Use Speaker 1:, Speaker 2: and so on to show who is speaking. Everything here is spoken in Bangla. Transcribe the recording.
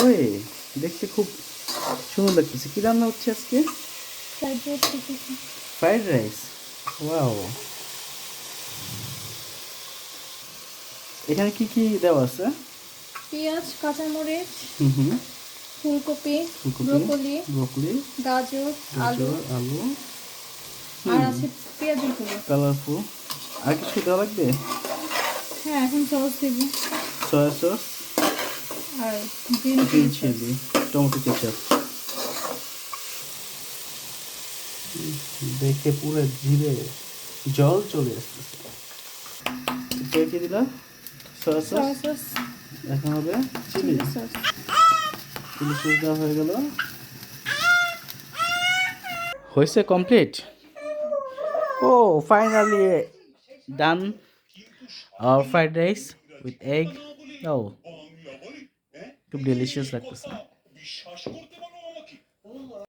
Speaker 1: ওই দেখতে খুব সুন্দর লাগতেছে। কি রান্না হচ্ছে আজকে?
Speaker 2: ফ্রাইড রাইস
Speaker 1: ওয়াও এখানে কি কি দেওয়া আছে?
Speaker 2: পেঁয়াজ কাঁচামরিচ
Speaker 1: হুম হুম।
Speaker 2: ফুলকপি ব্রোকলি
Speaker 1: ব্রোকলি
Speaker 2: গাজর আলু।
Speaker 1: আলু।
Speaker 2: আর আছে পেঁয়াজের ফুল
Speaker 1: কালারফুল। আর কিছু দেওয়া লাগবে?
Speaker 2: হ্যাঁ এখন সস দিব।
Speaker 1: Soya sauce?
Speaker 2: আর গ্রিন চিলি
Speaker 1: টমেটো কেচাপ দেখে পুরো জিভে জল চলে আসতেছে। কে কি দিলা সয়া সস
Speaker 2: সয়া সস
Speaker 1: এখন হবে chilli
Speaker 2: chilli sauce
Speaker 1: chilli sauce দেওয়া হয়ে গেল। হয়েছে কমপ্লিট ও ফাইনালি ডান আর ফ্রাইড রাইস উইথ এগ ও খুব ডেলিশিয়াস লাগতেছে।